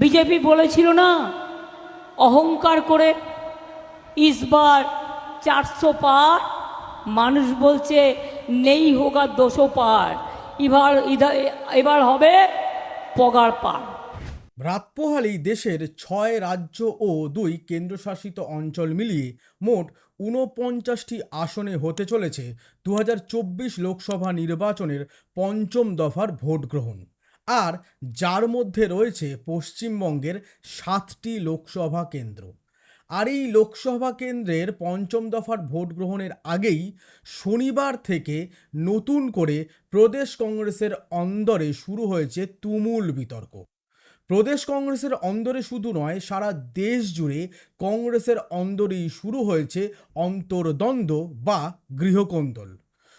BJP বলেছিল না, অহংকার করে ইসবার চারশো পার, মানুষ বলছে নেই হোগা দোশো পার, এবার এবার হবে পগার পার। রাত দেশের ছয় রাজ্য ও দুই কেন্দ্রশাসিত অঞ্চল মিলিয়ে মোট ঊনপঞ্চাশটি আসনে হতে চলেছে। দু হাজার চব্বিশ লোকসভা নির্বাচনের পঞ্চম দফার ভোট গ্রহণ আর যার মধ্যে রয়েছে পশ্চিমবঙ্গের সাতটি লোকসভা কেন্দ্র। আর এই লোকসভা কেন্দ্রের পঞ্চম দফার ভোট গ্রহণের আগেই শনিবার থেকে নতুন করে প্রদেশ কংগ্রেসের অন্দরে শুরু হয়েছে তুমুল বিতর্ক। প্রদেশ কংগ্রেসের অন্দরে শুধু নয়, সারা দেশ জুড়ে কংগ্রেসের অন্দরেই শুরু হয়েছে অন্তর্দ্বন্দ্ব বা গৃহকোন্দল।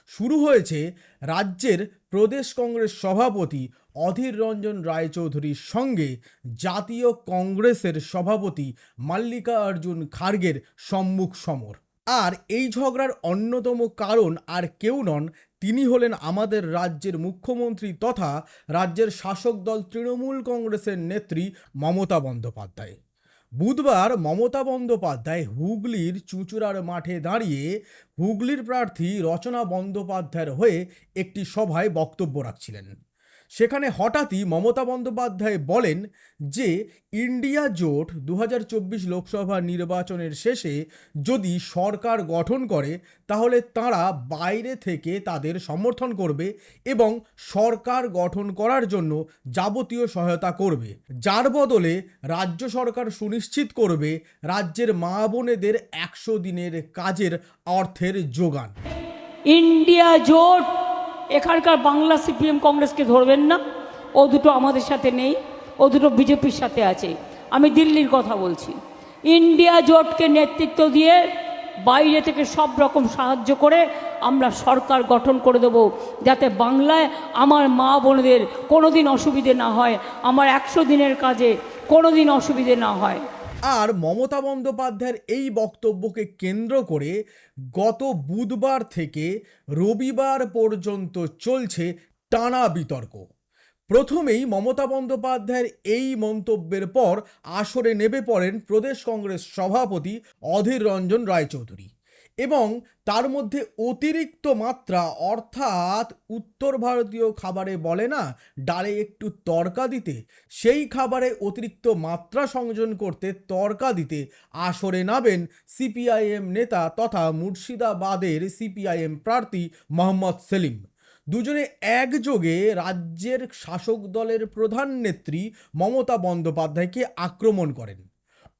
শুরু হয়েছে রাজ্যের প্রদেশ কংগ্রেস সভাপতি অধীর রঞ্জন রায়চৌধুরীর সঙ্গে জাতীয় কংগ্রেসের সভাপতি মাল্লিকা অর্জুন খার্গের সম্মুখ সমর। আর এই ঝগড়ার অন্যতম কারণ আর কেউ নন, তিনি হলেন আমাদের রাজ্যের মুখ্যমন্ত্রী তথা রাজ্যের শাসক দল তৃণমূল কংগ্রেসের নেত্রী মমতা বন্দ্যোপাধ্যায়। বুধবার মমতা বন্দ্যোপাধ্যায় হুগলির চুঁচুড়ার মাঠে দাঁড়িয়ে হুগলির প্রার্থী রচনা বন্দ্যোপাধ্যায়ের হয়ে একটি সভায় বক্তব্য রাখছিলেন। সেখানে হঠাৎই মমতা বন্দ্যোপাধ্যায় বলেন যে ইন্ডিয়া জোট দু হাজার চব্বিশ লোকসভা নির্বাচনের শেষে যদি সরকার গঠন করে, তাহলে তারা বাইরে থেকে তাদের সমর্থন করবে এবং সরকার গঠন করার জন্য যাবতীয় সহায়তা করবে। যার বদলে রাজ্য সরকার সুনিশ্চিত করবে রাজ্যের মা বোনেদের একশো দিনের কাজের অর্থের যোগান। ইন্ডিয়া জোট এখানকার বাংলা সিপিএম কংগ্রেসকে ধরবেন না। ও দুটো আমাদের সাথে নেই, ও দুটো বিজেপির সাথে আছে। আমি দিল্লির কথা বলছি। ইন্ডিয়া জোটকে নেতৃত্ব দিয়ে বাইরে থেকে সব রকম সাহায্য করে আমরা সরকার গঠন করে দেব, যাতে বাংলায় আমার মা বোনদের কোনো দিন অসুবিধে না হয়, আমার একশো দিনের কাজে কোনো দিন অসুবিধে না হয়। আর মমতা বন্দ্যোপাধ্যায়ের এই বক্তব্যকে কেন্দ্র করে গত বুধবার থেকে রবিবার পর্যন্ত চলছে টানা বিতর্ক। প্রথমেই মমতা বন্দ্যোপাধ্যায়ের এই মন্তব্যের পর আসরে নেমে পড়েন প্রদেশ কংগ্রেস সভাপতি অধীর রঞ্জন রায়চৌধুরী। এবং তার মধ্যে অতিরিক্ত মাত্রা, অর্থাৎ উত্তর ভারতীয় খাবারে বলে না, ডালে একটু তড়কা দিতে। সেই খাবারে অতিরিক্ত মাত্রা সংযোজন করতে তড়কা দিতে আসরে নাবেন সিপিআইএম নেতা তথা মুর্শিদাবাদের সিপিআইএম প্রার্থী মোহাম্মদ সেলিম। দুজনে একযোগে রাজ্যের শাসক দলের প্রধান নেত্রী মমতা বন্দ্যোপাধ্যায়কে আক্রমণ করেন।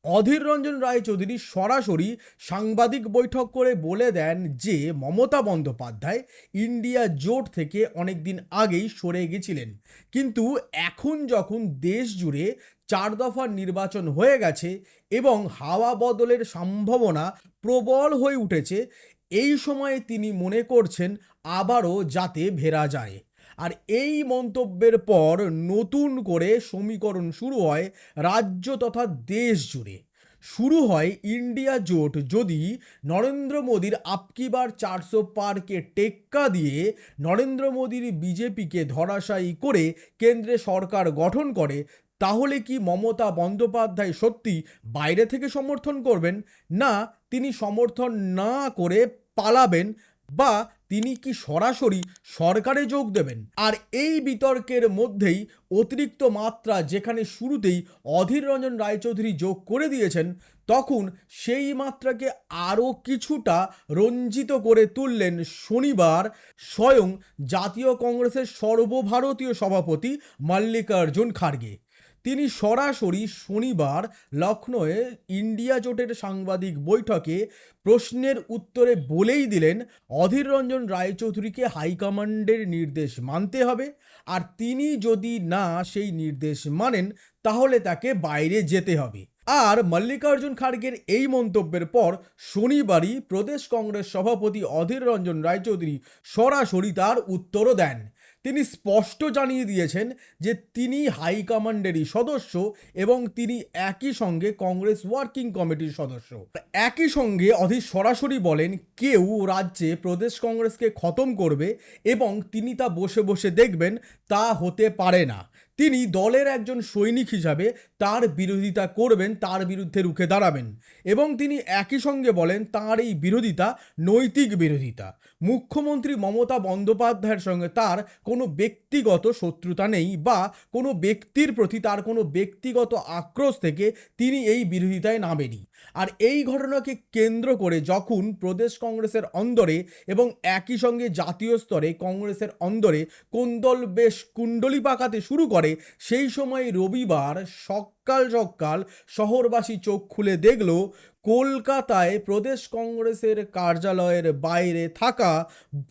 অধীর রঞ্জন রায়চৌধুরী সরাসরি সাংবাদিক বৈঠক করে বলে দেন যে, মমতা বন্দ্যোপাধ্যায় ইন্ডিয়া জোট থেকে অনেক দিন আগেই সরে গেছিলেন। কিন্তু এখন যখন দেশ জুড়ে চার দফার নির্বাচন হয়ে গেছে এবং হাওয়া বদলের সম্ভাবনা প্রবল হয়ে উঠেছে, এই সময়ে তিনি মনে করছেন আবারও যাতে ভেরা যায়। আর এই মন্তব্যের পর নতুন করে সমীকরণ শুরু হয় রাজ্য তথা দেশ জুড়ে। শুরু হয় ইন্ডিয়া জোট যদি নরেন্দ্র মোদীর আপকিবার চারশো পারকে টেক্কা দিয়ে নরেন্দ্র মোদীর বিজেপিকে ধরাশায়ী করে কেন্দ্রে সরকার গঠন করে, তাহলে কি মমতা বন্দ্যোপাধ্যায় সত্যি বাইরে থেকে সমর্থন করবেন? না, তিনি সমর্থন না করে পালাবেন বা তিনি কি সরাসরি সরকারে যোগ দেবেন? আর এই বিতর্কের মধ্যেই অতিরিক্ত মাত্রা যেখানে শুরুতেই অধীর রঞ্জন রায়চৌধুরী যোগ করে দিয়েছেন, তখন সেই মাত্রাকে আরও কিছুটা রঞ্জিত করে তুললেন শনিবার স্বয়ং জাতীয় কংগ্রেসের সর্বভারতীয় সভাপতি মল্লিকার্জুন খার্গে। তিনি সরাসরি শনিবার লখনৌয়ে ইন্ডিয়া জোটের সাংবাদিক বৈঠকে প্রশ্নের উত্তরে বলেই দিলেন, অধীর রঞ্জন রায়চৌধুরীকে হাইকমান্ডের নির্দেশ মানতে হবে। আর তিনি যদি না সেই নির্দেশ মানেন, তাহলে তাকে বাইরে যেতে হবে। আর মল্লিকার্জুন খাড়গের এই মন্তব্যের পর শনিবারই প্রদেশ কংগ্রেস সভাপতি অধীর রঞ্জন রায়চৌধুরী সরাসরি তার উত্তরও দেন। তিনি স্পষ্ট জানিয়ে দিয়েছেন যে তিনি হাইকমান্ডেরই সদস্য এবং তিনি একই সঙ্গে কংগ্রেস ওয়ার্কিং কমিটির সদস্য। একই সঙ্গে অধীর সরাসরি বলেন, কেউ রাজ্যে প্রদেশ কংগ্রেসকে খতম করবে এবং তিনি তা বসে বসে দেখবেন, তা হতে পারে না। তিনি দলের একজন সৈনিক হিসাবে তার বিরোধিতা করবেন, তার বিরুদ্ধে রুখে দাঁড়াবেন এবং তিনি একই সঙ্গে বলেন, তার এই বিরোধিতা নৈতিক বিরোধিতা। মুখ্যমন্ত্রী মমতা বন্দ্যোপাধ্যায়ের সঙ্গে তার কোনো ব্যক্তিগত শত্রুতা নেই বা কোনো ব্যক্তির প্রতি তার কোনো ব্যক্তিগত আক্রোশ থেকে তিনি এই বিরোধিতায় নামেনি। আর এই ঘটনাকে কেন্দ্র করে যখন প্রদেশ কংগ্রেসের অন্দরে এবং একই সঙ্গে জাতীয় স্তরে কংগ্রেসের অন্দরে কোন্দল বেশ কুণ্ডলি পাকাতে শুরু করে, সেই সময় রবিবার সকাল সকাল শহরবাসী চোখ খুলে দেখল কলকাতায় প্রদেশ কংগ্রেসের কার্যালয়ের বাইরে থাকা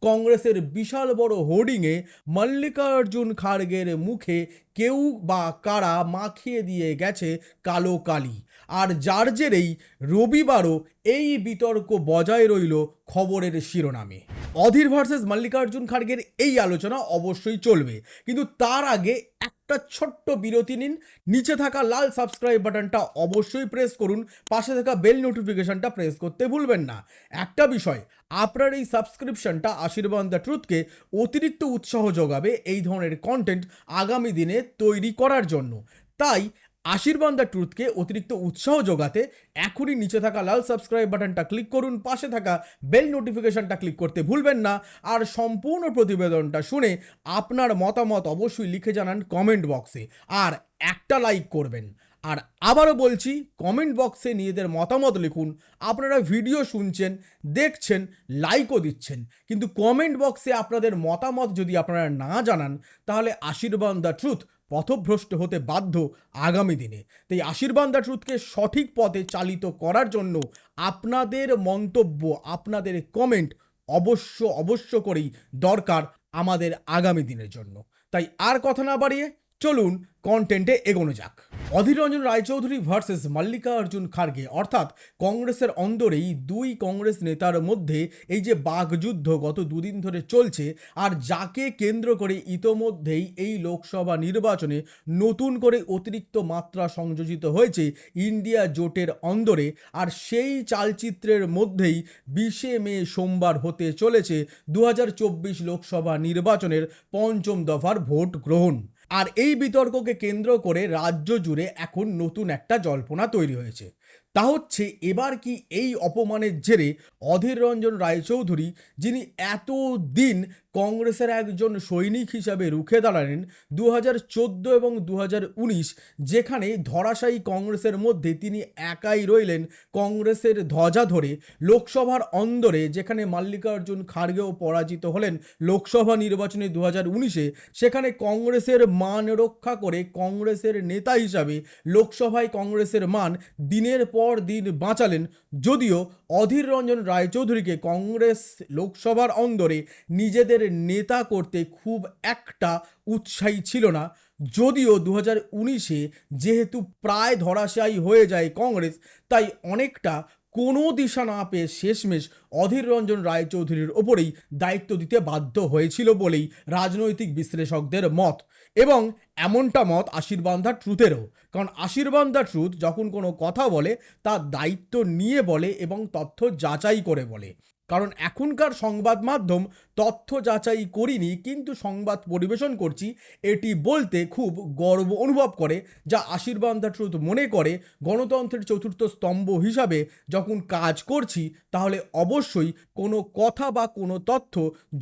কংগ্রেসের বিশাল বড় হোর্ডিংয়ে মল্লিকার্জুন খাড়গের মুখে কেউ বা কারা মাখিয়ে দিয়ে গেছে কালো কালি। আর যার জেরেই রবিবারও এই বিতর্ক বজায় রইল খবরের শিরোনামে। অধীর ভার্সেস মল্লিকার্জুন খাড়গের এই আলোচনা অবশ্যই চলবে। কিন্তু তার আগে একটা ছোট্ট বিরতি নিন। নিচে থাকা লাল সাবস্ক্রাইব বাটনটা অবশ্যই প্রেস করুন। পাশে থাকা বেল নোটিফিকেশনটা প্রেস করতে ভুলবেন না। একটা বিষয়, আপনার এই সাবস্ক্রিপশনটা আশীর্বাদ দ্য ট্রুথকে অতিরিক্ত উৎসাহ যোগাবে এই ধরনের কন্টেন্ট আগামী দিনে তৈরি করার জন্য। তাই আশীর্বাদ দ্য ট্রুথকে অতিরিক্ত উৎসাহ যোগাতে এখনই নিচে থাকা লাল সাবস্ক্রাইব বাটনটা ক্লিক করুন, পাশে থাকা বেল নোটিফিকেশনটা ক্লিক করতে ভুলবেন না, আর সম্পূর্ণ প্রতিবেদনটা শুনে আপনার মতামত অবশ্যই লিখে জানান কমেন্ট বক্সে, আর একটা লাইক করবেন। আর আবারও বলছি, কমেন্ট বক্সে নিজেদের মতামত লিখুন, আপনারা ভিডিও শুনছেন, দেখছেন, লাইকও দিচ্ছেন, কিন্তু কমেন্ট বক্সে আপনাদের মতামত যদি আপনারা না জানান, তাহলে আশীর্বাদ দ্য ট্রুথ পথভ্রষ্ট হতে বাধ্য আগামী দিনে। তাই আশীর্বাদ দ্য ট্রুথকে সঠিক পথে চালিত করার জন্য আপনাদের মন্তব্য, আপনাদের কমেন্ট অবশ্য অবশ্য করেই দরকার আমাদের আগামী দিনের জন্য। তাই আর কথা না বাড়িয়ে চলুন কন্টেন্টে এগোনো যাক। অধীর রঞ্জন রায়চৌধুরী ভার্সেস মল্লিকার্জুন খার্গে অর্থাৎ কংগ্রেসের অন্দরেই দুই কংগ্রেস নেতার মধ্যে এই যে বাগযুদ্ধ গত দুদিন ধরে চলছে, আর যাকে কেন্দ্র করে ইতোমধ্যেই এই লোকসভা নির্বাচনে নতুন করে অতিরিক্ত মাত্রা সংযোজিত হয়েছে ইন্ডিয়া জোটের অন্দরে, আর সেই চালচিত্রের মধ্যেই বিশে মে সোমবার হতে চলেছে দু হাজার চব্বিশ লোকসভা নির্বাচনের পঞ্চম দফার ভোট গ্রহণ। আর এই বিতর্ককে কেন্দ্র করে রাজ্য জুড়ে এখন নতুন একটা জল্পনা তৈরি হয়েছে। তা হচ্ছে, এবার কি এই অপমানের জেরে অধীর রঞ্জন রায়চৌধুরী, যিনি এত দিন কংগ্রেসের একজন সৈনিক হিসাবে রুখে দাঁড়ালেন দু হাজার চোদ্দ এবং দু হাজার উনিশ, যেখানে ধরাশায়ী কংগ্রেসের মধ্যে তিনি একাই রইলেন কংগ্রেসের ধ্বজা ধরে লোকসভার অন্দরে, যেখানে মাল্লিকার্জুন খাড়গেও পরাজিত হলেন লোকসভা নির্বাচনে দু হাজার উনিশে, সেখানে কংগ্রেসের মান রক্ষা করে কংগ্রেসের নেতা হিসাবে লোকসভায় কংগ্রেসের মান দিনের পর দিন বাঁচালেন। যদিও অধীর রঞ্জন রায়চৌধুরীকে কংগ্রেস লোকসভার অন্দরে নিজেদের নেতা করতে খুব একটা উৎসাহী ছিল না। যদিও দু হাজার উনিশে যেহেতু প্রায় ধরাশায়ী হয়ে যায় কংগ্রেস, তাই অনেকটা কোনো দিশা না পেয়ে শেষমেশ অধীর রঞ্জন রায়চৌধুরীর ওপরেই দায়িত্ব দিতে বাধ্য হয়েছিল বলেই রাজনৈতিক বিশ্লেষকদের মত। এবং এমনটা মত আশীর্বাদ দ্য ট্রুথেরও কারণ আশীর্বাদ দ্য ট্রুথ যখন কোনো কথা বলে তার দায়িত্ব নিয়ে বলে এবং তথ্য যাচাই করে বলে। কারণ এখনকার সংবাদ মাধ্যম তথ্য যাচাই করিনি, কিন্তু সংবাদ পরিবেশন করছি। এটি বলতে খুব গর্ব অনুভব করে, যা আশীর্বাদ ট্রুথ মনে করে, গণতন্ত্রের চতুর্থ স্তম্ভ হিসাবে যখন কাজ করছি, তাহলে অবশ্যই কোনো কথা বা কোনো তথ্য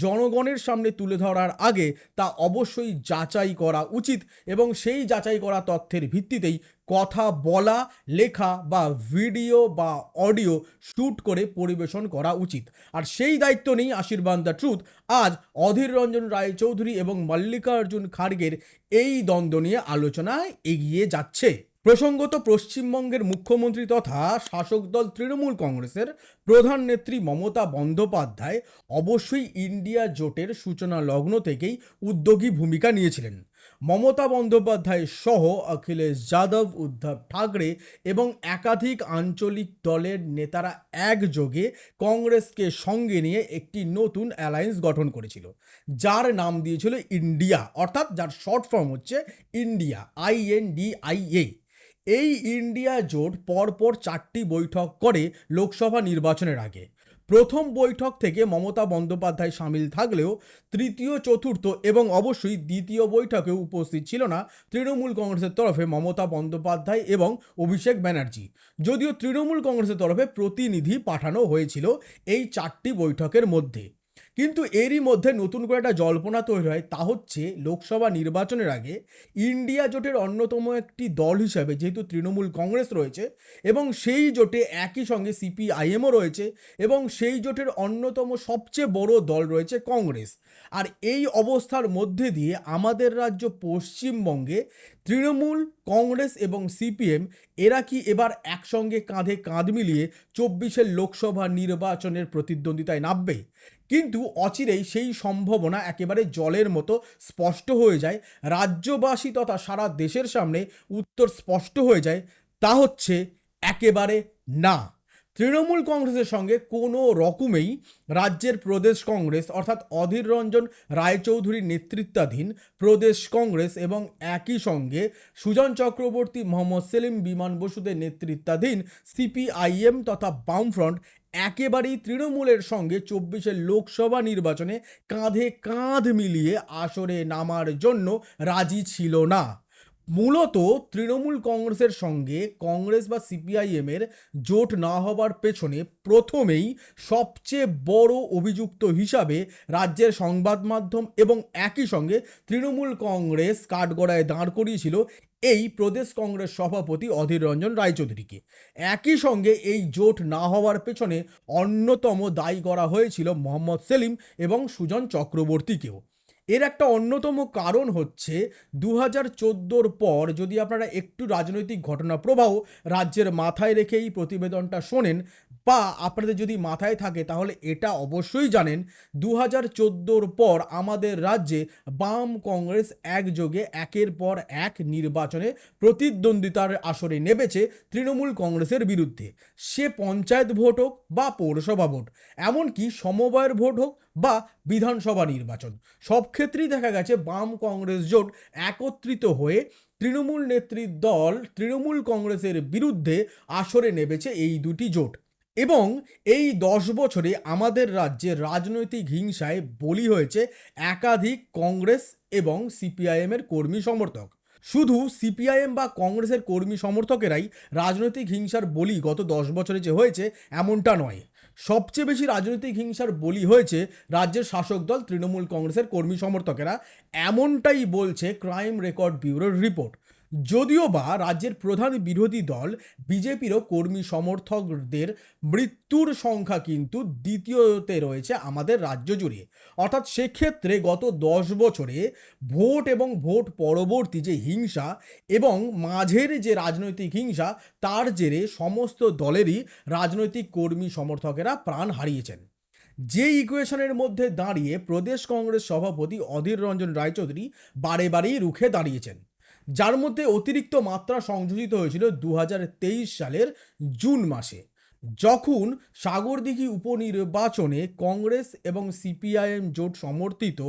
জনগণের সামনে তুলে ধরার আগে তা অবশ্যই যাচাই করা উচিত এবং সেই যাচাই করা তথ্যের ভিত্তিতেই কথা বলা, লেখা বা ভিডিও বা অডিও শ্যুট করে পরিবেশন করা উচিত। আর সেই দায়িত্ব নেই আশীর্বাদ দ্য ট্রুথ আজ অধীর রঞ্জন রায়চৌধুরী এবং মল্লিকার্জুন খাড়গের এই দ্বন্দ্ব নিয়ে আলোচনায় এগিয়ে যাচ্ছে। প্রসঙ্গত পশ্চিমবঙ্গের মুখ্যমন্ত্রী তথা শাসক দল তৃণমূল কংগ্রেসের প্রধান নেত্রী মমতা বন্দ্যোপাধ্যায় অবশ্যই ইন্ডিয়া জোটের সূচনা লগ্ন থেকেই উদ্যোগী ভূমিকা নিয়েছিলেন। মমতা বন্দ্যোপাধ্যায় সহ অখিলেশ যাদব, উদ্ধব ঠাকরে এবং একাধিক আঞ্চলিক দলের নেতারা একযোগে কংগ্রেসকে সঙ্গে নিয়ে একটি নতুন অ্যালায়েন্স গঠন করেছিল, যার নাম দিয়েছিল ইন্ডিয়া, অর্থাৎ যার শর্ট ফর্ম হচ্ছে India, I N D I A. এই ইন্ডিয়া জোট পরপর চারটি বৈঠক করে লোকসভা নির্বাচনের আগে। প্রথম বৈঠক থেকে মমতা বন্দ্যোপাধ্যায় সামিল থাকলেও তৃতীয়, চতুর্থ এবং অবশ্যই দ্বিতীয় বৈঠকে উপস্থিত ছিল না তৃণমূল কংগ্রেসের তরফে মমতা বন্দ্যোপাধ্যায় এবং অভিষেক ব্যানার্জি। যদিও তৃণমূল কংগ্রেসের তরফে প্রতিনিধি পাঠানো হয়েছিল এই চারটি বৈঠকের মধ্যে। কিন্তু এরই মধ্যে নতুন করে একটা জল্পনা তৈরি হয়, তা হচ্ছে লোকসভা নির্বাচনের আগে ইন্ডিয়া জোটের অন্যতম একটি দল হিসাবে যেহেতু তৃণমূল কংগ্রেস রয়েছে এবং সেই জোটে একই সঙ্গে সিপিআইএমও রয়েছে এবং সেই জোটের অন্যতম সবচেয়ে বড় দল রয়েছে কংগ্রেস। আর এই অবস্থার মধ্যে দিয়ে আমাদের রাজ্য পশ্চিমবঙ্গে তৃণমূল, কংগ্রেস এবং সিপিএম এরা কি এবার একসঙ্গে কাঁধে কাঁধ মিলিয়ে চব্বিশের লোকসভা নির্বাচনের প্রতিদ্বন্দ্বিতায় নামবে? কিন্তু অচিরেই সেই সম্ভাবনা একেবারে জলের মতো স্পষ্ট হয়ে যায়। রাজ্যবাসী তথা সারা দেশের সামনে উত্তর স্পষ্ট হয়ে যায়। তা হচ্ছে একেবারে না। তৃণমূল কংগ্রেসের সঙ্গে কোনো রকমেই রাজ্যের প্রদেশ কংগ্রেস অর্থাৎ অধীর রঞ্জন রায়চৌধুরীর নেতৃত্বাধীন প্রদেশ কংগ্রেস এবং একই সঙ্গে সুজন চক্রবর্তী, মোহাম্মদ সেলিম, বিমান বসুদের নেতৃত্বাধীন সিপিআইএম তথা বামফ্রন্ট একেবারেই তৃণমূলের সঙ্গে চব্বিশের লোকসভা নির্বাচনে কাঁধে কাঁধ মিলিয়ে আসরে নামার জন্য রাজি ছিল না। মূলত তৃণমূল কংগ্রেসের সঙ্গে কংগ্রেস বা সিপিআইএমের জোট না হবার পেছনে প্রথমেই সবচেয়ে বড় অভিযুক্ত হিসাবে রাজ্যের সংবাদ মাধ্যম এবং একই সঙ্গে তৃণমূল কংগ্রেস কাঠগড়ায় দাঁড় করিয়েছিল এই প্রদেশ কংগ্রেস সভাপতি অধীর রঞ্জন রায়চৌধুরীকে। একই সঙ্গে এই জোট না হওয়ার পেছনে অন্যতম দায়ী করা হয়েছিল মোহাম্মদ সেলিম এবং সুজন চক্রবর্তীকেও। এর একটা অন্যতম কারণ হচ্ছে দু হাজার চোদ্দোর পর যদি আপনারা একটু রাজনৈতিক ঘটনা প্রবাহ রাজ্যের মাথায় রেখে এই প্রতিবেদনটা শোনেন বা আপনাদের যদি মাথায় থাকে, তাহলে এটা অবশ্যই জানেন দু হাজার চোদ্দোর পর আমাদের রাজ্যে বাম কংগ্রেস একযোগে একের পর এক নির্বাচনে প্রতিদ্বন্দ্বিতার আসরে নেমেছে তৃণমূল কংগ্রেসের বিরুদ্ধে। সে পঞ্চায়েত ভোট হোক বা পৌরসভা ভোট, এমনকি সমবায়ের ভোট হোক বা বিধানসভা নির্বাচন, সব ক্ষেত্রেই দেখা গেছে বাম কংগ্রেস জোট একত্রিত হয়ে তৃণমূল নেত্রীর দল তৃণমূল কংগ্রেসের বিরুদ্ধে আসরে নেমেছে এই দুটি জোট। এবং এই দশ বছরে আমাদের রাজ্যে রাজনৈতিক হিংসায় বলি হয়েছে একাধিক কংগ্রেস এবং সিপিআইএমের কর্মী সমর্থক। শুধু সিপিআইএম বা কংগ্রেসের কর্মী সমর্থকেরাই রাজনৈতিক হিংসার বলি গত দশ বছরে যে হয়েছে, এমনটা নয়। সবচেয়ে বেশি রাজনৈতিক হিংসার বলি হয়েছে রাজ্যের শাসক দল তৃণমূল কংগ্রেসের কর্মী সমর্থকেরা। এমনটাই বলছে ক্রাইম রেকর্ড ব্যুরোর রিপোর্ট যদিও বা রাজ্যের প্রধান বিরোধী দল বিজেপিরও কর্মী সমর্থকদের মৃত্যুর সংখ্যা কিন্তু দ্বিতীয়তে রয়েছে আমাদের রাজ্য জুড়ে। অর্থাৎ সেক্ষেত্রে গত দশ বছরে ভোট এবং ভোট পরবর্তী যে হিংসা এবং মাঝের যে রাজনৈতিক হিংসা, তার জেরে সমস্ত দলেরই রাজনৈতিক কর্মী সমর্থকেরা প্রাণ হারিয়েছেন। যে ইকুয়েশনের মধ্যে দাঁড়িয়ে প্রদেশ কংগ্রেস সভাপতি অধীর রঞ্জন রায়চৌধুরী বারে বারেই রুখে দাঁড়িয়েছেন। যার মধ্যে অতিরিক্ত মাত্রা সংযোজিত হয়েছিল দু হাজার তেইশ সালের জুন মাসে। যখন সাগরদিঘি উপনির্বাচনে কংগ্রেস এবং সিপিআইএম জোট সমর্থিত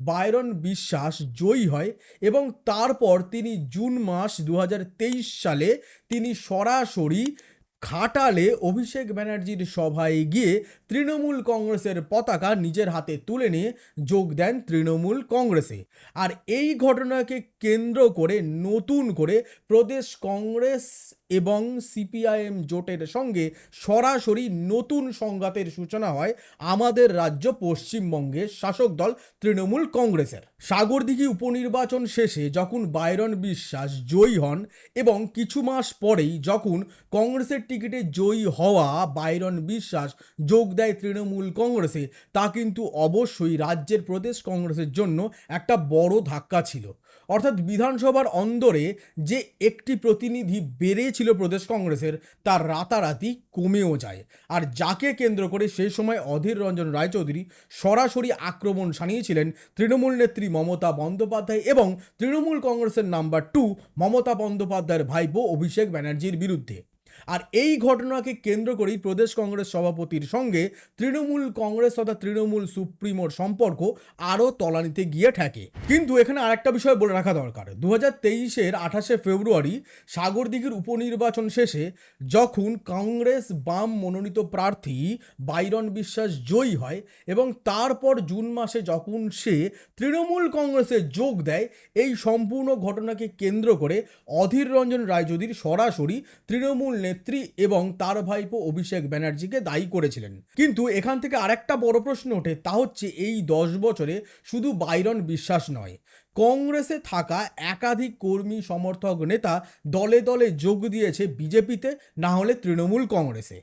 বায়রন বিশ্বাস জয়ী হয় এবং তারপর তিনি জুন মাস দু হাজার তেইশ সালে তিনি সরাসরি খাটালে অভিষেক ব্যানার্জির সভায় গিয়ে তৃণমূল কংগ্রেসের পতাকা নিজের হাতে তুলে নিয়ে যোগ দেন তৃণমূল কংগ্রেসে। আর এই ঘটনাকে কেন্দ্র করে, নতুন করে প্রদেশ কংগ্রেস এবং সিপিআইএম জোটের সঙ্গে সরাসরি নতুন সংঘাতের সূচনা হয় আমাদের রাজ্য পশ্চিমবঙ্গের শাসক দল তৃণমূল কংগ্রেসের। সাগরদিঘি উপনির্বাচন শেষে যখন বাইরন বিশ্বাস জয়ী হন এবং কিছু মাস পরেই যখন কংগ্রেসের টিকিটে জয়ী হওয়া বাইরন বিশ্বাস যোগ দেয় তৃণমূল কংগ্রেসে, তা কিন্তু অবশ্যই রাজ্যের প্রদেশ কংগ্রেসের জন্য একটা বড় ধাক্কা ছিল। অর্থাৎ বিধানসভার অন্দরে যে একটি প্রতিনিধি বেড়েছিল প্রদেশ কংগ্রেসের, তার রাতারাতি কমেও যায়। আর যাকে কেন্দ্র করে সেই সময় অধীর রঞ্জন রায়চৌধুরী সরাসরি আক্রমণ সানিয়েছিলেন তৃণমূল নেত্রী মমতা বন্দ্যোপাধ্যায় এবং তৃণমূল কংগ্রেসের নাম্বার টু মমতা বন্দ্যোপাধ্যায়ের ভাইপো অভিষেক ব্যানার্জির বিরুদ্ধে। আর এই ঘটনাকে কেন্দ্র করেই প্রদেশ কংগ্রেস সভাপতির সঙ্গে তৃণমূল কংগ্রেস তথা তৃণমূল সুপ্রিমোর সম্পর্ক আরও তলানিতে গিয়ে ঠেকে। কিন্তু এখানে আরেকটা বিষয় বলে রাখা দরকার। দু হাজার তেইশের আঠাশে ফেব্রুয়ারি সাগরদিঘির উপনির্বাচন শেষে যখন কংগ্রেস বাম মনোনীত প্রার্থী বাইরন বিশ্বাস জয়ী হয় এবং তারপর জুন মাসে যখন সে তৃণমূল কংগ্রেসে যোগ দেয়, এই সম্পূর্ণ ঘটনাকে কেন্দ্র করে অধীর রঞ্জন রায়চৌধুরী সরাসরি তৃণমূল নেত্রী এবং তার ভাইপো অভিষেক ব্যানার্জিকে দায়ী করেছিলেন। কিন্তু এখান থেকে আরেকটা বড় প্রশ্ন ওঠে, তা হচ্ছে এই দশ বছরে শুধু বাইরন বিশ্বাস নয়, কংগ্রেসে থাকা একাধিক কর্মী, সমর্থক, নেতা দলে দলে যোগ দিয়েছে বিজেপিতে, না হলে তৃণমূল কংগ্রেসে।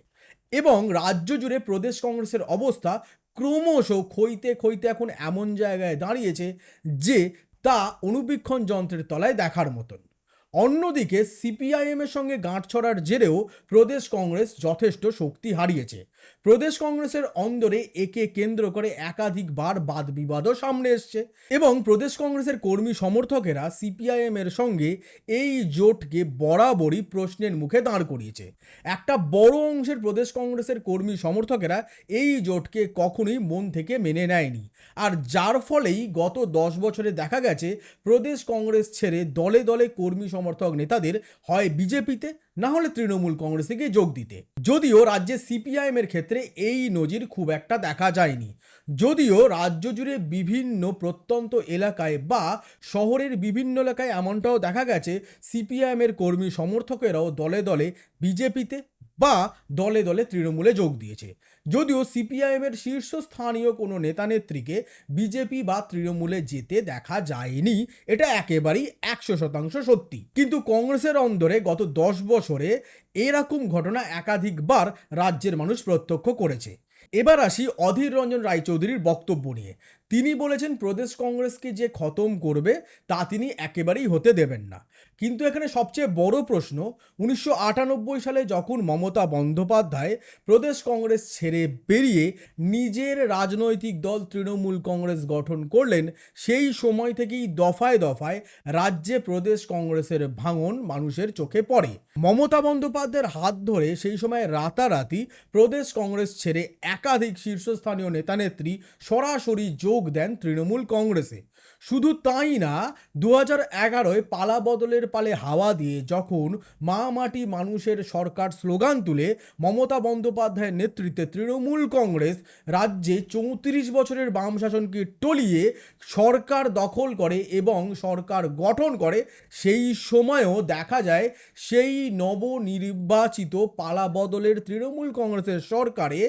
এবং রাজ্য জুড়ে প্রদেশ কংগ্রেসের অবস্থা ক্রমশ খইতে খইতে এখন এমন জায়গায় দাঁড়িয়েছে যে তা অনুবীক্ষণ যন্ত্রের তলায় দেখার মতন। অন্যদিকে সিপিআইএমের সঙ্গে গাঁট ছড়ার জেরেও প্রদেশ কংগ্রেস যথেষ্ট শক্তি হারিয়েছে। প্রদেশ কংগ্রেসের অন্দরে একে কেন্দ্র করে একাধিকবার বাদ বিবাদও সামনে এসছে এবং প্রদেশ কংগ্রেসের কর্মী সমর্থকেরা সিপিআইএম এর সঙ্গে এই জোটকে বরাবরই প্রশ্নের মুখে দাঁড় করিয়েছে। একটা বড় অংশের প্রদেশ কংগ্রেসের কর্মী সমর্থকেরা এই জোটকে কখনোই মন থেকে মেনে নেয়নি। আর যার ফলেই গত দশ বছরে দেখা গেছে, প্রদেশ কংগ্রেস ছেড়ে দলে দলে কর্মী সমর্থক নেতাদের হয় বিজেপিতে না হলে তৃণমূল কংগ্রেসে গিয়ে যোগ দিতে। যদিও রাজ্যে সিপিআইএম এর ক্ষেত্রে এই নজির খুব একটা দেখা যায়নি। যদিও রাজ্য জুড়ে বিভিন্ন প্রত্যন্ত এলাকায় বা শহরের বিভিন্ন এলাকায় এমনটাও দেখা গেছে সিপিআইএম এর কর্মী সমর্থকেরাও দলে দলে বিজেপিতে বা দলে দলে তৃণমূলে যোগ দিয়েছে। যদিও সিপিআইএমের শীর্ষস্থানীয় কোনো নেতানেত্রীকে বিজেপি বা তৃণমূলে যেতে দেখা যায়নি, এটা একেবারেই একশো শতাংশ সত্যি। কিন্তু কংগ্রেসের অন্দরে গত দশ বছরে এরকম ঘটনা একাধিকবার রাজ্যের মানুষ প্রত্যক্ষ করেছে। এবার আসি অধীর রঞ্জন রায়চৌধুরীর বক্তব্য নিয়ে। তিনি বলেছেন, প্রদেশ কংগ্রেসকে যে খতম করবে, তা তিনি একেবারেই হতে দেবেন না। কিন্তু এখানে সবচেয়ে বড় প্রশ্ন, উনিশশো আটানব্বই সালে যখন মমতা বন্দ্যোপাধ্যায় প্রদেশ কংগ্রেস ছেড়ে বেরিয়ে নিজের রাজনৈতিক দল তৃণমূল কংগ্রেস গঠন করলেন, সেই সময় থেকেই দফায় দফায় রাজ্যে প্রদেশ কংগ্রেসের ভাঙন মানুষের চোখে পড়ে। মমতা বন্দ্যোপাধ্যায়ের হাত ধরে সেই সময় রাতারাতি প্রদেশ কংগ্রেস ছেড়ে একাধিক শীর্ষস্থানীয় নেতানেত্রী সরাসরি যোগ দেন তৃণমূল কংগ্রেসে। শুধু তাই না দু হাজার এগারোয় পালা বদলের পালে হাওয়া দিয়ে যখন মা মাটি মানুষের সরকার স্লোগান তুলে, মমতা বন্দ্যোপাধ্যায়ের নেতৃত্বে তৃণমূল কংগ্রেস রাজ্যে চৌত্রিশ বছরের বাম শাসনকে টলিয়ে সরকার দখল করে এবং সরকার গঠন করে, সেই সময়ও দেখা যায় সেই নবনির্বাচিত পালা বদলের তৃণমূল কংগ্রেসের সরকারে,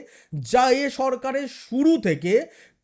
যা এ সরকারের শুরু থেকে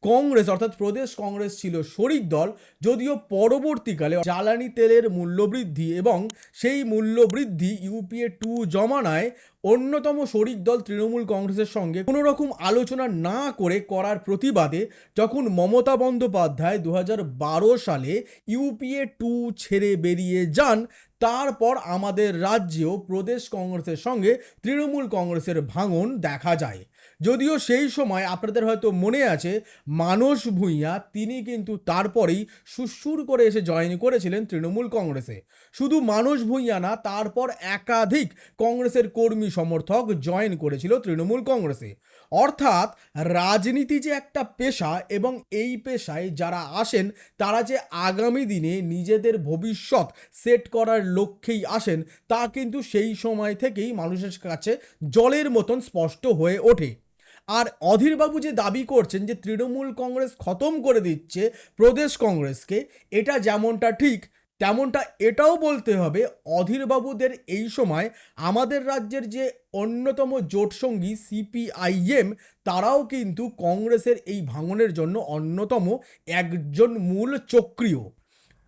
কংগ্রেস অর্থাৎ প্রদেশ কংগ্রেস ছিল শরিক দল, যদিও পরবর্তীকালে জ্বালানি তেলের মূল্যবৃদ্ধি এবং সেই মূল্যবৃদ্ধি ইউপিএ টু জমানায় অন্যতম শরিক দল তৃণমূল কংগ্রেসের সঙ্গে কোনো রকম আলোচনা না করে করার প্রতিবাদে যখন মমতা বন্দ্যোপাধ্যায় দু হাজার বারো সালে ইউপিএ টু ছেড়ে বেরিয়ে যান, তারপর আমাদের রাজ্যেও প্রদেশ কংগ্রেসের সঙ্গে তৃণমূল কংগ্রেসের ভাঙন দেখা যায়। যদিও সেই সময় আপনাদের হয়তো মনে আছে, মানস ভূঁইয়া তিনি কিন্তু তারপরেই সুসুর করে এসে জয়েন করেছিলেন তৃণমূল কংগ্রেসে। শুধু মানস ভূঁইয়া না, তারপর একাধিক কংগ্রেসের কর্মী সমর্থক জয়েন করেছিল তৃণমূল কংগ্রেসে। অর্থাৎ রাজনীতি যে একটা পেশা এবং এই পেশায় যারা আসেন, তারা যে আগামী দিনে নিজেদের ভবিষ্যৎ সেট করার লক্ষ্যেই আসেন, তা কিন্তু সেই সময় থেকেই মানুষের কাছে জলের মতন স্পষ্ট হয়ে ওঠে। আর অধীরবাবু যে দাবি করছেন যে তৃণমূল কংগ্রেস খতম করে দিচ্ছে প্রদেশ কংগ্রেসকে, এটা যেমনটা ঠিক, তেমনটা এটাও বলতে হবে অধীরবাবুদের এই সময় আমাদের রাজ্যের যে অন্যতম জোটসঙ্গী সিপিআইএম, তারাও কিন্তু কংগ্রেসের এই ভাঙনের জন্য অন্যতম একজন মূল চক্রীয়।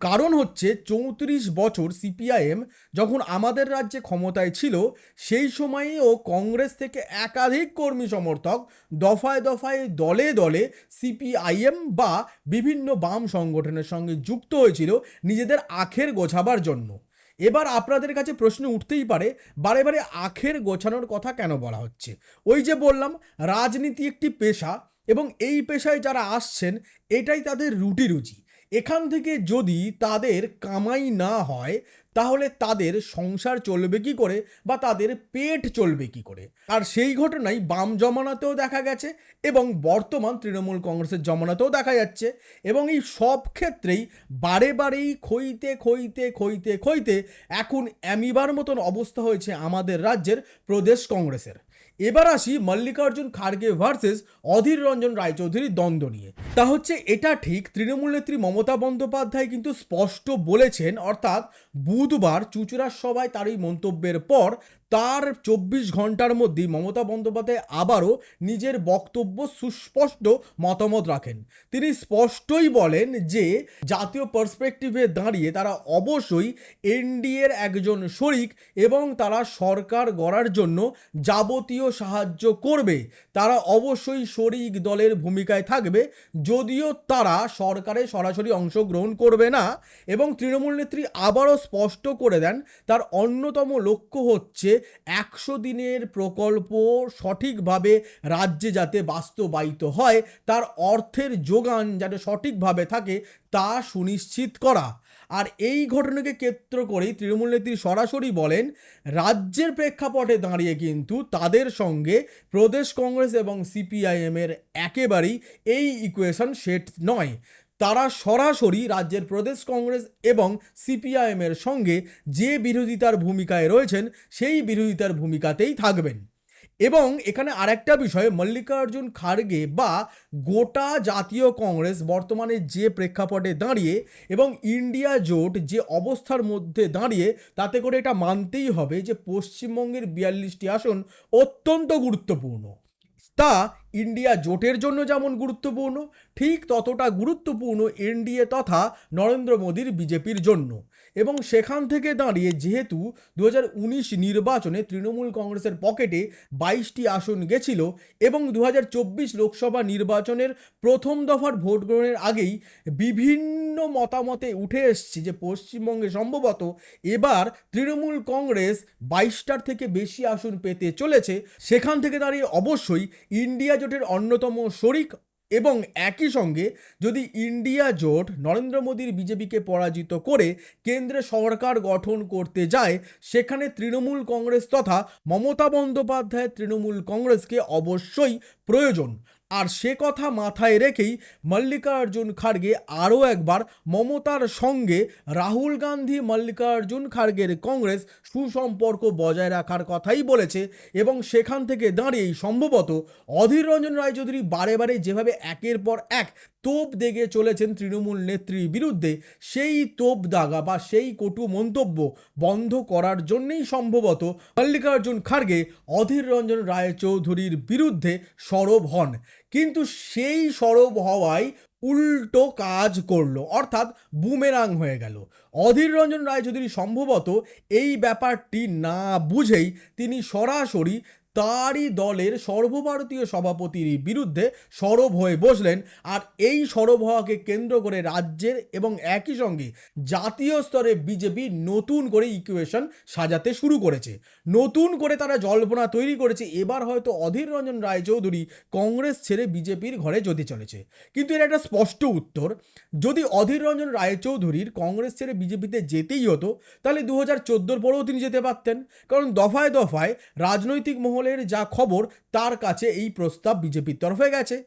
কারণ হচ্ছে চৌত্রিশ বছর সিপিআইএম যখন আমাদের রাজ্যে ক্ষমতায় ছিল, সেই সময়েও কংগ্রেস থেকে একাধিক কর্মী সমর্থক দফায় দফায়, দলে দলে সিপিআইএম বা বিভিন্ন বাম সংগঠনের সঙ্গে যুক্ত হয়েছিল নিজেদের আখের গোছাবার জন্য। এবার আপনাদের কাছে প্রশ্ন উঠতেই পারে, বারে বারে আখের গোছানোর কথা কেন বলা হচ্ছে? ওই যে বললাম, রাজনীতি একটি পেশা এবং এই পেশায় যারা আসছেন, এটাই তাদের রুটি রুচি এখান থেকে যদি তাদের কামাই না হয়, তাহলে তাদের সংসার চলবে কি করে বা তাদের পেট চলবে কি করে? আর সেই ঘটনাই বাম জমানাতেও দেখা গেছে এবং বর্তমান তৃণমূল কংগ্রেসের জমানাতেও দেখা যাচ্ছে এবং এই সব ক্ষেত্রেই বারে বারেই খইতে খইতে খইতে খইতে এখন অ্যামিবার মতন অবস্থা হয়েছে আমাদের রাজ্যের প্রদেশ কংগ্রেসের। এবার আসি মল্লিকার্জুন খার্গে ভার্সেস অধীর রঞ্জন রায়চৌধুরীর দ্বন্দ্ব নিয়ে। তা হচ্ছে, এটা ঠিক, তৃণমূল নেত্রী মমতা বন্দ্যোপাধ্যায় কিন্তু স্পষ্ট বলেছেন, অর্থাৎ বুধবার চুচুড়ার সভায় তার এই মন্তব্যের পর তার চব্বিশ ঘণ্টার মধ্যেই মমতা বন্দ্যোপাধ্যায় আবারও নিজের বক্তব্য সুস্পষ্ট মতামত রাখেন। তিনি স্পষ্টই বলেন যে, জাতীয় পার্সপেক্টিভে দাঁড়িয়ে তারা অবশ্যই এনডিএর একজন শরিক এবং তারা সরকার গড়ার জন্য যাবতীয় সাহায্য করবে। তারা অবশ্যই শরিক দলের ভূমিকায় থাকবে, যদিও তারা সরকারে সরাসরি অংশগ্রহণ করবে না এবং তৃণমূল নেত্রী আবারও স্পষ্ট করে দেন, তার অন্যতম লক্ষ্য হচ্ছে একশো দিনের প্রকল্প সঠিকভাবে রাজ্যে যাতে বাস্তবায়িত হয়, তার অর্থের যোগান যাতে সঠিকভাবে থাকে তা সুনিশ্চিত করা। আর এই ঘটনাকে কেন্দ্র করেই তৃণমূল নেত্রী সরাসরি বলেন, রাজ্যের প্রেক্ষাপটে দাঁড়িয়ে কিন্তু তাদের সঙ্গে প্রদেশ কংগ্রেস এবং সিপিআইএমের একেবারেই এই ইকুয়েশন সেট নয়। তারা সরাসরি রাজ্যের প্রদেশ কংগ্রেস এবং সিপিআইএমের সঙ্গে যে বিরোধিতার ভূমিকায় রয়েছেন, সেই বিরোধিতার ভূমিকাতেই থাকবেন। এবং এখানে আরেকটা বিষয়, মল্লিকার্জুন খাড়গে বা গোটা জাতীয় কংগ্রেস বর্তমানে যে প্রেক্ষাপটে দাঁড়িয়ে এবং ইন্ডিয়া জোট যে অবস্থার মধ্যে দাঁড়িয়ে, তাতে করে এটা মানতেই হবে যে পশ্চিমবঙ্গের বিয়াল্লিশটি আসন অত্যন্ত গুরুত্বপূর্ণ। তা ইন্ডিয়া জোটের জন্য যেমন গুরুত্বপূর্ণ, ঠিক ততটা গুরুত্বপূর্ণ এনডিএ তথা নরেন্দ্র মোদীর বিজেপির জন্য। এবং সেখান থেকে দাঁড়িয়ে যেহেতু দু হাজার উনিশ নির্বাচনে তৃণমূল কংগ্রেসের পকেটে বাইশটি আসন গেছিল এবং দু হাজার চব্বিশ লোকসভা নির্বাচনের প্রথম দফার ভোট গ্রহণের আগেই বিভিন্ন মতামতে উঠে এসছে যে পশ্চিমবঙ্গে সম্ভবত এবার তৃণমূল কংগ্রেস বাইশটার থেকে বেশি আসন পেতে চলেছে। সেখান থেকে দাঁড়িয়ে অবশ্যই ইন্ডিয়া জোটের অন্যতম শরিক এবং একই সঙ্গে যদি ইন্ডিয়া জোট নরেন্দ্র মোদীর বিজেপিকে পরাজিত করে কেন্দ্রে সরকার গঠন করতে যায়, সেখানে তৃণমূল কংগ্রেস তথা মমতা বন্দ্যোপাধ্যায় তৃণমূল কংগ্রেসকে অবশ্যই প্রয়োজন। আর সে কথা মাথায় রেখেই মল্লিকার্জুন খার্গে আরও একবার মমতার সঙ্গে রাহুল গান্ধী মল্লিকার্জুন খার্গের কংগ্রেস সুসম্পর্ক বজায় রাখার কথাই বলেছে এবং সেখান থেকে দাঁড়িয়েই সম্ভবত অধীর রঞ্জন রায়চৌধুরী বারে বারে যেভাবে একের পর এক তোপ দেগে চলেছেন তৃণমূল নেত্রীর বিরুদ্ধে। সেই তোপ দাগা বা সেই কটু মন্তব্য বন্ধ করার জন্যেই সম্ভবত মল্লিকার্জুন খাড়গে অধীর রঞ্জন রায়চৌধুরীর বিরুদ্ধে সরব হন। কিন্তু সেই সরব হওয়ায় উল্টো কাজ করল, অর্থাৎ বুমেরাং হয়ে গেল। অধীর রঞ্জন রায়চৌধুরী সম্ভবত এই ব্যাপারটি না বুঝেই তিনি সরাসরি তারই দলের সর্বভারতীয় সভাপতির বিরুদ্ধে সরব হয়ে বসলেন আর এই সরব হওয়াকে কেন্দ্র করে রাজ্যের এবং একই সঙ্গে জাতীয় স্তরে বিজেপি নতুন করে ইকুয়েশন সাজাতে শুরু করেছে। নতুন করে তারা জল্পনা তৈরি করেছে, এবার হয়তো অধীর রঞ্জন রায়চৌধুরী কংগ্রেস ছেড়ে বিজেপির ঘরে যেতে চলেছে। কিন্তু এর একটা স্পষ্ট উত্তর, যদি অধীর রঞ্জন রায়চৌধুরীর কংগ্রেস ছেড়ে বিজেপিতে যেতেই হতো, তাহলে দু হাজার চোদ্দোর পরেও তিনি যেতে পারতেন। কারণ দফায় দফায় রাজনৈতিক মহলের যা খবর, তার কাছে এই প্রস্তাব বিজেপির তরফে গেছে।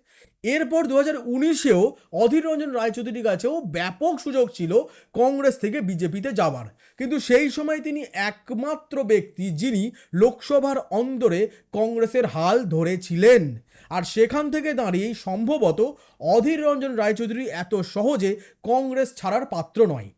এরপর দু হাজার উনিশেও অধীর রঞ্জন রায়চৌধুরীর কাছেও ব্যাপক সুযোগ ছিল কংগ্রেস থেকে বিজেপিতে যাওয়ার। কিন্তু সেই সময় তিনি একমাত্র ব্যক্তি যিনি লোকসভার অন্দরে কংগ্রেসের হাল ধরেছিলেন। আর সেখান থেকে দাঁড়িয়েই সম্ভবত অধীর রঞ্জন রায়চৌধুরী এত সহজে কংগ্রেস ছাড়ার পাত্র নয়।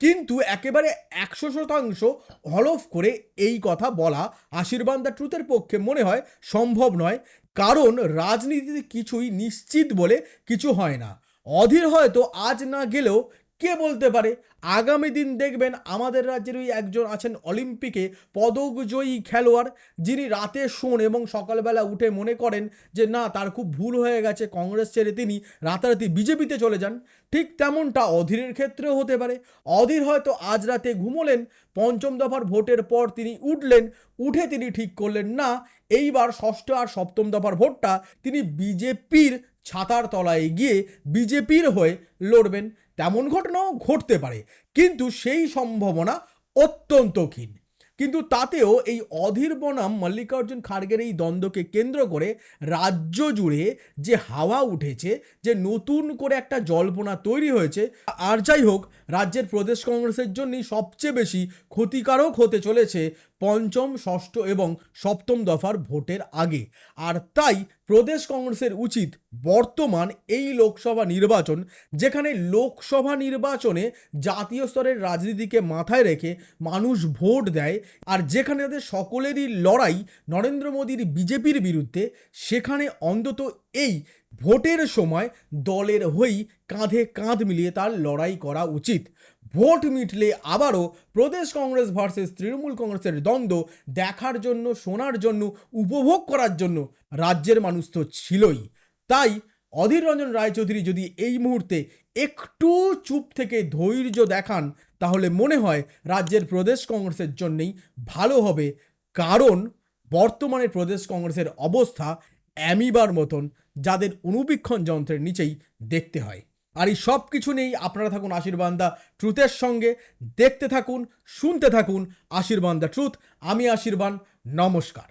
কিন্তু একেবারে একশো শতাংশ হলফ করে এই কথা বলা আশীর্বাদ দ্য ট্রুথের পক্ষে মনে হয় সম্ভব নয়, কারণ রাজনীতিতে কিছুই নিশ্চিত বলে কিছু হয় না। অধীর হয়তো আজ না গেলেও কে বলতে পারে? আগামী দিন দেখবেন আমাদের রাজ্যের ওই একজন আছেন অলিম্পিকে পদকজয়ী খেলোয়াড়, যিনি রাতে শোন এবং সকালবেলা উঠে মনে করেন যে, না, তার খুব ভুল হয়ে গেছে, কংগ্রেস ছেড়ে তিনি রাতারাতি বিজেপিতে চলে যান। ঠিক তেমনটা অধীরের ক্ষেত্রেও হতে পারে। অধীর হয়তো আজ রাতে ঘুমোলেন, পঞ্চম দফার ভোটের পর তিনি উঠলেন, উঠে তিনি ঠিক করলেন, না, এইবার ষষ্ঠ আর সপ্তম দফার ভোটটা তিনি বিজেপির ছাতার তলায় গিয়ে বিজেপির হয়ে লড়বেন। তেমন ঘটনাও ঘটতে পারে, কিন্তু সেই সম্ভাবনা অত্যন্ত ক্ষীণ। কিন্তু তাতেও এই অধীর বনাম মল্লিকার্জুন খাড়গের এই দ্বন্দ্বকে কেন্দ্র করে রাজ্য জুড়ে যে হাওয়া উঠেছে, যে নতুন করে একটা জল্পনা তৈরি হয়েছে, আর যাই হোক, রাজ্যের প্রদেশ কংগ্রেসের জন্যই সবচেয়ে বেশি ক্ষতিকারক হতে চলেছে পঞ্চম, ষষ্ঠ এবং সপ্তম দফার ভোটের আগে। আর তাই প্রদেশ কংগ্রেসের উচিত বর্তমান এই লোকসভা নির্বাচন, যেখানে লোকসভা নির্বাচনে জাতীয় স্তরের রাজনীতিকে মাথায় রেখে মানুষ ভোট দেয়, আর যেখানে তাদের সকলেরই লড়াই নরেন্দ্র মোদীর বিজেপির বিরুদ্ধে, সেখানে অন্তত এই ভোটের সময় দলের হয়েই কাঁধে কাঁধ মিলিয়ে তার লড়াই করা উচিত। ভোট মিটলে আবারও প্রদেশ কংগ্রেস ভার্সেস তৃণমূল কংগ্রেসের দ্বন্দ্ব দেখার জন্য, শোনার জন্য, উপভোগ করার জন্য রাজ্যের মানুষ তো ছিলই। তাই অধীর রঞ্জন রায়চৌধুরী যদি এই মুহূর্তে একটু চুপ থেকে ধৈর্য দেখান, তাহলে মনে হয় রাজ্যের প্রদেশ কংগ্রেসের জন্যেই ভালো হবে। কারণ বর্তমানে প্রদেশ কংগ্রেসের অবস্থা অ্যামিবার মতন, যাদের অনুবীক্ষণ যন্ত্রের নিচেই দেখতে হয়। আর এই সব কিছু নিয়েই আপনারা থাকুন আশীর্বান্দা। ট্রুথের সঙ্গে দেখতে থাকুন, শুনতে থাকুন, আশীর্বান্দা ট্রুথ আমি আশীর্বাদ নমস্কার।